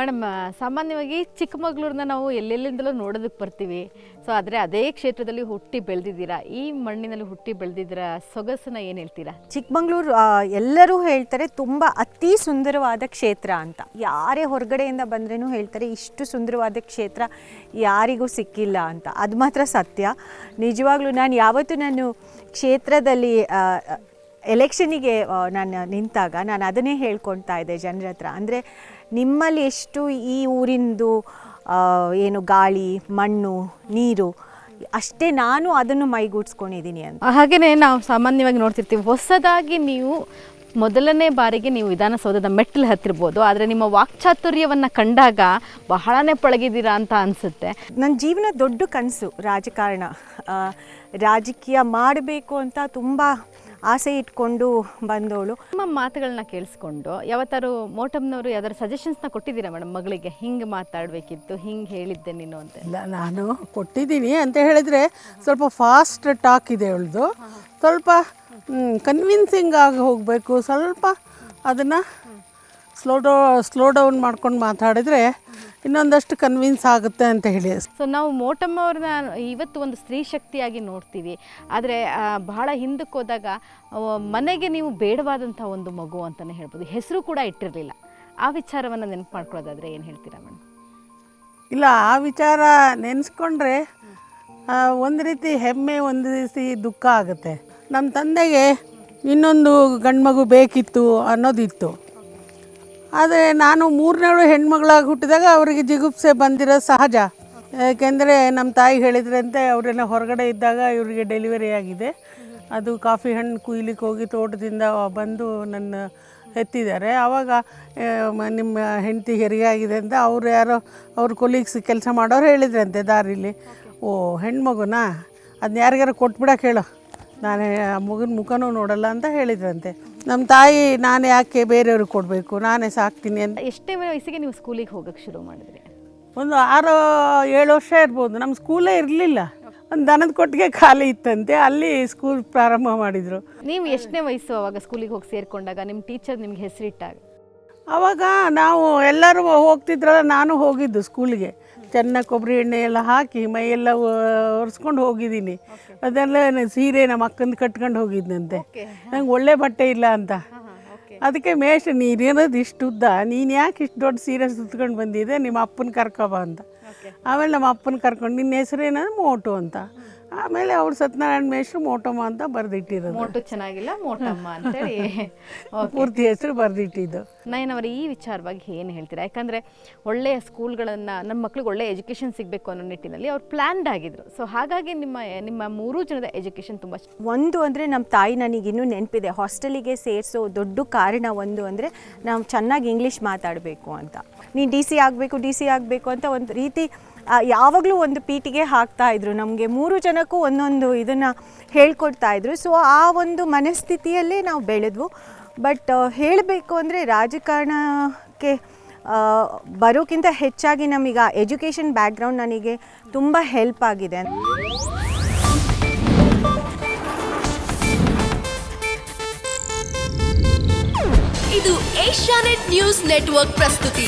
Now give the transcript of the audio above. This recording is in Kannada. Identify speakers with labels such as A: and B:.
A: ಮೇಡಮ್, ಸಾಮಾನ್ಯವಾಗಿ ಚಿಕ್ಕಮಗಳೂರನ್ನ ನಾವು ಎಲ್ಲೆಲ್ಲಿಂದಲೂ ನೋಡೋದಕ್ಕೆ ಬರ್ತೀವಿ. ಸೊ ಆದರೆ ಅದೇ ಕ್ಷೇತ್ರದಲ್ಲಿ ಹುಟ್ಟಿ ಬೆಳೆದಿದ್ದೀರಾ? ಈ ಮಣ್ಣಿನಲ್ಲಿ ಹುಟ್ಟಿ ಬೆಳೆದಿದ್ದೀರಾ? ಸೊಗಸನ್ನ ಏನು ಹೇಳ್ತೀರಾ?
B: ಚಿಕ್ಕಮಂಗ್ಳೂರು ಎಲ್ಲರೂ ಹೇಳ್ತಾರೆ ತುಂಬ ಅತಿ ಸುಂದರವಾದ ಕ್ಷೇತ್ರ ಅಂತ. ಯಾರೇ ಹೊರಗಡೆಯಿಂದ ಬಂದ್ರೂ ಹೇಳ್ತಾರೆ ಇಷ್ಟು ಸುಂದರವಾದ ಕ್ಷೇತ್ರ ಯಾರಿಗೂ ಸಿಕ್ಕಿಲ್ಲ ಅಂತ. ಅದು ಮಾತ್ರ ಸತ್ಯ. ನಿಜವಾಗ್ಲೂ ನಾನು ಯಾವತ್ತೂ ನಾನು ಕ್ಷೇತ್ರದಲ್ಲಿ ಎಲೆಕ್ಷನಿಗೆ ನಾನು ನಿಂತಾಗ ನಾನು ಅದನ್ನೇ ಹೇಳ್ಕೊಳ್ತಾ ಇದ್ದೆ ಜನರ ಹತ್ರ. ಅಂದರೆ ನಿಮ್ಮಲ್ಲಿ ಎಷ್ಟು ಈ ಊರಿಂದು ಏನು ಗಾಳಿ ಮಣ್ಣು ನೀರು ಅಷ್ಟೇ ನಾನು ಅದನ್ನು ಮೈಗೂಡಿಸ್ಕೊಂಡಿದ್ದೀನಿ ಅಂತ.
A: ಹಾಗೆಯೇ ನಾವು ಸಾಮಾನ್ಯವಾಗಿ ನೋಡ್ತಿರ್ತೀವಿ. ಹೊಸದಾಗಿ ನೀವು ಮೊದಲನೇ ಬಾರಿಗೆ ನೀವು ವಿಧಾನಸೌಧದ ಮೆಟ್ಟಲು ಹತ್ತಿರ್ಬೋದು. ಆದರೆ ನಿಮ್ಮ ವಾಕ್ಚಾತುರ್ಯವನ್ನು ಕಂಡಾಗ ಬಹಳನೇ ಪಳಗಿದ್ದೀರಾ ಅಂತ ಅನಿಸುತ್ತೆ.
B: ನನ್ನ ಜೀವನ ದೊಡ್ಡ ಕನಸು ರಾಜಕಾರಣ. ರಾಜಕೀಯ ಮಾಡಬೇಕು ಅಂತ ತುಂಬ ಆಸೆ ಇಟ್ಕೊಂಡು ಬಂದವಳು.
A: ನಿಮ್ಮ ಮಾತುಗಳನ್ನ ಕೇಳಿಸ್ಕೊಂಡು ಯಾವತ್ತಾರು ಮೋಟಮ್ನವರು ಯಾವ್ದಾರು ಸಜೆಷನ್ಸ್ನ ಕೊಟ್ಟಿದ್ದೀರಾ ಮೇಡಮ್ ಮಗಳಿಗೆ? ಹಿಂಗೆ ಮಾತಾಡಬೇಕಿತ್ತು ಹಿಂಗೆ ಹೇಳಿದ್ದೆ ನೀನು ಅಂತ.
C: ಇಲ್ಲ ನಾನು ಕೊಟ್ಟಿದ್ದೀನಿ ಅಂತ ಹೇಳಿದರೆ ಸ್ವಲ್ಪ ಫಾಸ್ಟ್ ಟಾಕ್ ಇದೆ ಅವಳದು. ಸ್ವಲ್ಪ ಕನ್ವಿನ್ಸಿಂಗ್ ಆಗಿ ಹೋಗಬೇಕು ಸ್ವಲ್ಪ ಅದನ್ನು ಸ್ಲೋ ಡೌ ಸ್ಲೋ ಡೌನ್ ಮಾಡ್ಕೊಂಡು ಮಾತಾಡಿದರೆ ಇನ್ನೊಂದಷ್ಟು ಕನ್ವಿನ್ಸ್ ಆಗುತ್ತೆ ಅಂತ ಹೇಳಿ.
A: ಸೊ ನಾವು ಮೋಟಮ್ಮ ಅವ್ರನ್ನ ಇವತ್ತು ಒಂದು ಸ್ತ್ರೀ ಶಕ್ತಿಯಾಗಿ ನೋಡ್ತೀವಿ. ಆದರೆ ಬಹಳ ಹಿಂದಕ್ಕೆ ಹೋದಾಗ ಮನೆಗೆ ನೀವು ಬೇಡವಾದಂಥ ಒಂದು ಮಗು ಅಂತಲೇ ಹೇಳ್ಬೋದು. ಹೆಸರು ಕೂಡ ಇಟ್ಟಿರಲಿಲ್ಲ. ಆ ವಿಚಾರವನ್ನು ನೆನಪು ಮಾಡ್ಕೊಳ್ಳೋದಾದರೆ ಏನು ಹೇಳ್ತೀರಾ ಮೇಡಮ್?
C: ಇಲ್ಲ ಆ ವಿಚಾರ ನೆನೆಸ್ಕೊಂಡ್ರೆ ಒಂದು ರೀತಿ ಹೆಮ್ಮೆ ಒಂದು ರೀತಿ ದುಃಖ ಆಗುತ್ತೆ. ನಮ್ಮ ತಂದೆಗೆ ಇನ್ನೊಂದು ಗಂಡು ಮಗು ಬೇಕಿತ್ತು ಅನ್ನೋದಿತ್ತು. ಆದರೆ ನಾನು ಮೂರನೇಳು ಹೆಣ್ಮಗಳಾಗಿ ಹುಟ್ಟಿದಾಗ ಅವರಿಗೆ ಜಿಗುಪ್ಸೆ ಬಂದಿರೋ ಸಹಜ. ಯಾಕೆಂದರೆ ನಮ್ಮ ತಾಯಿ ಹೇಳಿದ್ರಂತೆ, ಅವರೆಲ್ಲ ಹೊರಗಡೆ ಇದ್ದಾಗ ಇವರಿಗೆ ಡೆಲಿವರಿ ಆಗಿದೆ. ಅದು ಕಾಫಿ ಹಣ್ಣು ಕುಯ್ಲಿಕ್ಕೆ ಹೋಗಿ ತೋಟದಿಂದ ಬಂದು ನನ್ನ ಎತ್ತಿದ್ದಾರೆ. ಆವಾಗ ನಿಮ್ಮ ಹೆಂಡತಿ ಹೆರಿಗೆ ಆಗಿದೆ ಅಂತ ಅವರು ಯಾರೋ, ಅವ್ರ ಕೊಲೀಗ್ಸ್ ಕೆಲಸ ಮಾಡೋರು ಹೇಳಿದ್ರಂತೆ ದಾರಿಲಿ. ಓ, ಹೆಣ್ಮಗುನಾ? ಅದನ್ನ ಯಾರಿಗಾರು ಕೊಟ್ಬಿಡಕ್ಕೆ ಹೇಳೋ ನಾನು ಮಗನ ಮುಖನೂ ನೋಡಲ್ಲ ಅಂತ ಹೇಳಿದ್ರಂತೆ. ನಮ್ಮ ತಾಯಿ ನಾನು ಯಾಕೆ ಬೇರೆಯವ್ರಿಗೆ ಕೊಡಬೇಕು? ನಾನೇ ಸಾಕ್ತೀನಿ ಅಂತ.
A: ಎಷ್ಟೇ ವಯಸ್ಸಿಗೆ ನೀವು ಸ್ಕೂಲಿಗೆ ಹೋಗಕ್ಕೆ ಶುರು ಮಾಡಿದ್ರಿ?
C: ಒಂದು ಆರು ಏಳು ವರ್ಷ ಇರ್ಬೋದು. ನಮ್ಮ ಸ್ಕೂಲೇ ಇರಲಿಲ್ಲ. ಒಂದು ದನದ ಕೊಟ್ಟಿಗೆ ಖಾಲಿ ಇತ್ತಂತೆ. ಅಲ್ಲಿ ಸ್ಕೂಲ್ ಪ್ರಾರಂಭ ಮಾಡಿದರು.
A: ನೀವು ಎಷ್ಟನೇ ವಯಸ್ಸು ಅವಾಗ ಸ್ಕೂಲಿಗೆ ಹೋಗಿ ಸೇರಿಕೊಂಡಾಗ? ನಿಮ್ಮ ಟೀಚರ್ ನಿಮ್ಗೆ ಹೆಸರಿಟ್ಟಾಗ?
C: ಅವಾಗ ನಾವು ಎಲ್ಲರೂ ಹೋಗ್ತಿದ್ರಲ್ಲ ನಾನು ಹೋಗಿದ್ದು ಸ್ಕೂಲಿಗೆ. ಚೆನ್ನಾಗಿ ಕೊಬ್ಬರಿ ಎಣ್ಣೆ ಎಲ್ಲ ಹಾಕಿ ಮೈಯೆಲ್ಲ ಒರೆಸ್ಕೊಂಡು ಹೋಗಿದ್ದೀನಿ. ಅದೆಲ್ಲ ಸೀರೆ ನಮ್ಮ ಅಕ್ಕಂದು ಕಟ್ಕೊಂಡು ಹೋಗಿದ್ನಂತೆ. ನಂಗೆ ಒಳ್ಳೆ ಬಟ್ಟೆ ಇಲ್ಲ ಅಂತ. ಅದಕ್ಕೆ ಮೇಷ ನೀರಿರೋದು ಇಷ್ಟು ಉದ್ದ? ನೀನು ಯಾಕೆ ಇಷ್ಟು ದೊಡ್ಡ ಸೀರೆ ಸುತ್ಕೊಂಡು ಬಂದಿದೆ? ನಿಮ್ಮ ಅಪ್ಪನ ಕರ್ಕೊಬ ಅಂತ. ಆಮೇಲೆ ನಮ್ಮ ಅಪ್ಪನ ಕರ್ಕೊಂಡು ನಿನ್ನ ಹೆಸರೇನ? ಮೋಟು ಅಂತ. ಆಮೇಲೆ ಅವ್ರು ಸತ್ಯನಾರಾಯಣ ಮೇಷ್ರು ಮೋಟಮ್ಮ ಅಂತ ಬರೆದಿಟ್ಟಿರೋದು.
A: ಮೋಟು ಚೆನ್ನಾಗಿಲ್ಲ ಮೋಟಮ್ಮ ಅಂತೇಳಿ. ಓಕೆ
C: ಪೂರ್ತಿ ಹೆಸರು ಬರೆದಿಟ್ಟಿದ್ದು.
A: ಅವರು ಈ ವಿಚಾರವಾಗಿ ಏನು ಹೇಳ್ತೀರಾ? ಯಾಕಂದರೆ ಒಳ್ಳೆಯ ಸ್ಕೂಲ್ಗಳನ್ನು ನಮ್ಮ ಮಕ್ಳಿಗೆ ಒಳ್ಳೆಯ ಎಜುಕೇಷನ್ ಸಿಗಬೇಕು ಅನ್ನೋ ನಿಟ್ಟಿನಲ್ಲಿ ಅವ್ರು ಪ್ಲ್ಯಾನ್ಡ್ ಆಗಿದ್ರು. ಸೊ ಹಾಗಾಗಿ ನಿಮ್ಮ ನಿಮ್ಮ ಮೂರೂ ಜನದ ಎಜುಕೇಷನ್ ತುಂಬ
B: ಒಂದು ಅಂದರೆ ನಮ್ಮ ತಾಯಿ ನನಗಿನ್ನೂ ನೆನಪಿದೆ. ಹಾಸ್ಟೆಲಿಗೆ ಸೇರಿಸೋ ದೊಡ್ಡ ಕಾರಣ ಒಂದು ಅಂದರೆ ನಾವು ಚೆನ್ನಾಗಿ ಇಂಗ್ಲೀಷ್ ಮಾತಾಡಬೇಕು ಅಂತ. ನೀನು ಡಿ ಸಿ ಆಗಬೇಕು ಡಿ ಸಿ ಆಗಬೇಕು ಅಂತ ಒಂದು ರೀತಿ ಯಾವಾಗಲೂ ಒಂದು ಪೀಟಿಗೆ ಹಾಕ್ತಾ ಇದ್ರು. ನಮಗೆ ಮೂರು ಜನಕ್ಕೂ ಒಂದೊಂದು ಇದನ್ನು ಹೇಳ್ಕೊಡ್ತಾ ಇದ್ರು. ಸೊ ಆ ಒಂದು ಮನಸ್ಥಿತಿಯಲ್ಲೇ ನಾವು ಬೆಳೆದ್ವು. ಬಟ್ ಹೇಳಬೇಕು ಅಂದರೆ ರಾಜಕಾರಣಕ್ಕೆ ಬರೋಕ್ಕಿಂತ ಹೆಚ್ಚಾಗಿ ನಮೀಗ ಎಜುಕೇಷನ್ ಬ್ಯಾಕ್ಗ್ರೌಂಡ್ ನನಗೆ ತುಂಬ ಹೆಲ್ಪ್ ಆಗಿದೆ
D: ಇದು ಏಷ್ಯಾನೆಟ್ ನ್ಯೂಸ್ ನೆಟ್ವರ್ಕ್ ಪ್ರಸ್ತುತಿ.